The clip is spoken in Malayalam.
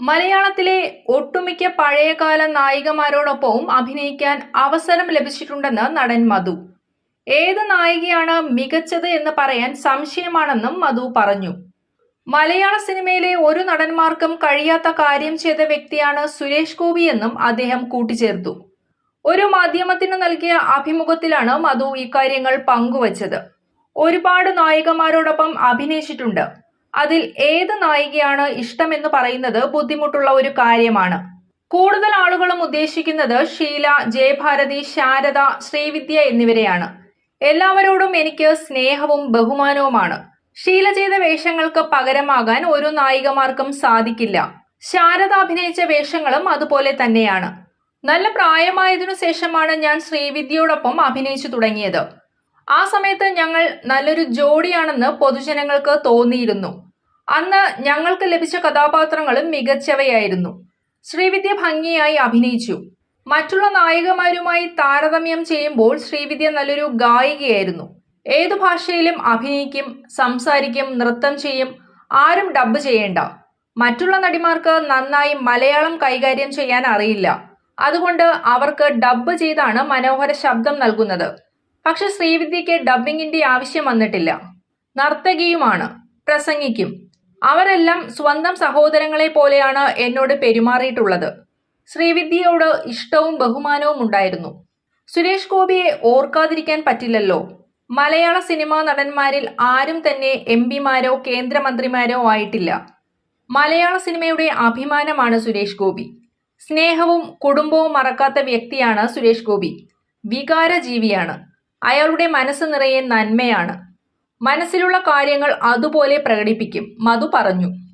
മലയാളത്തിലെ ഒട്ടുമിക്ക പഴയകാല നായികമാരോടൊപ്പവും അഭിനയിക്കാൻ അവസരം ലഭിച്ചിട്ടുണ്ടെന്ന് നടൻ മധു. ഏത് നായികയാണ് മികച്ചത് എന്ന് പറയാൻ സംശയമാണെന്നും മധു പറഞ്ഞു. മലയാള സിനിമയിലെ ഒരു നടന്മാർക്കും കഴിയാത്ത കാര്യം ചെയ്ത വ്യക്തിയാണ് സുരേഷ് ഗോപി എന്നും അദ്ദേഹം കൂട്ടിച്ചേർത്തു. ഒരു മാധ്യമത്തിന് നൽകിയ അഭിമുഖത്തിലാണ് മധു ഇക്കാര്യങ്ങൾ പങ്കുവച്ചത്. ഒരുപാട് നായികമാരോടൊപ്പം അഭിനയിച്ചിട്ടുണ്ട്. അതിൽ ഏത് നായികയാണ് ഇഷ്ടമെന്ന് പറയുന്നത് ബുദ്ധിമുട്ടുള്ള ഒരു കാര്യമാണ്. കൂടുതൽ ആളുകളും ഉദ്ദേശിക്കുന്നത് ഷീല ജയഭാരതി ശാരദ ശ്രീവിദ്യ എന്നിവരെയാണ്. എല്ലാവരോടും എനിക്ക് സ്നേഹവും ബഹുമാനവുമാണ്. ഷീല ചെയ്ത വേഷങ്ങൾക്ക് പകരമാകാൻ ഒരു നായികമാർക്കും സാധിക്കില്ല. ശാരദ അഭിനയിച്ച വേഷങ്ങളും അതുപോലെ തന്നെയാണ്. നല്ല പ്രായമായതിനു ശേഷമാണ് ഞാൻ ശ്രീവിദ്യയോടൊപ്പം അഭിനയിച്ചു തുടങ്ങിയത്. ആ സമയത്ത് ഞങ്ങൾ നല്ലൊരു ജോഡിയാണെന്ന് പൊതുജനങ്ങൾക്ക് തോന്നിയിരുന്നു. അന്ന് ഞങ്ങൾക്ക് ലഭിച്ച കഥാപാത്രങ്ങളും മികച്ചവയായിരുന്നു. ശ്രീവിദ്യ ഭംഗിയായി അഭിനയിച്ചു. മറ്റുള്ള നായികമാരുമായി താരതമ്യം ചെയ്യുമ്പോൾ ശ്രീവിദ്യ നല്ലൊരു ഗായികയായിരുന്നു. ഏതു ഭാഷയിലും അഭിനയിക്കും സംസാരിക്കും നൃത്തം ചെയ്യും ആരും ഡബ്ബ് ചെയ്യേണ്ട. മറ്റുള്ള നടിമാർക്ക് നന്നായി മലയാളം കൈകാര്യം ചെയ്യാൻ അറിയില്ല. അതുകൊണ്ട് അവർക്ക് ഡബ്ബ് ചെയ്താണ് മനോഹര ശബ്ദം നൽകുന്നത്. പക്ഷെ ശ്രീവിദ്യയ്ക്ക് ഡബ്ബിങ്ങിന്റെ ആവശ്യം വന്നിട്ടില്ല. നർത്തകിയുമാണ്. പ്രസംഗിക്കും. അവരെല്ലാം സ്വന്തം സഹോദരങ്ങളെ പോലെയാണ് എന്നോട് പെരുമാറിയിട്ടുള്ളത്. ശ്രീവിദ്യയോട് ഇഷ്ടവും ബഹുമാനവും ഉണ്ടായിരുന്നു. സുരേഷ് ഗോപിയെ ഓർക്കാതിരിക്കാൻ പറ്റില്ലല്ലോ. മലയാള സിനിമാ നടന്മാരിൽ ആരും തന്നെ എം പിമാരോ കേന്ദ്രമന്ത്രിമാരോ ആയിട്ടില്ല. മലയാള സിനിമയുടെ അഭിമാനമാണ് സുരേഷ് ഗോപി. സ്നേഹവും കുടുംബവും മറക്കാത്ത വ്യക്തിയാണ് സുരേഷ് ഗോപി. വികാര ജീവിയാണ് അയാളുടെ മനസ്സ് നിറയെ നന്മയാണ്. മനസ്സിലുള്ള കാര്യങ്ങൾ അതുപോലെ പ്രകടിപ്പിക്കും. മധു പറഞ്ഞു.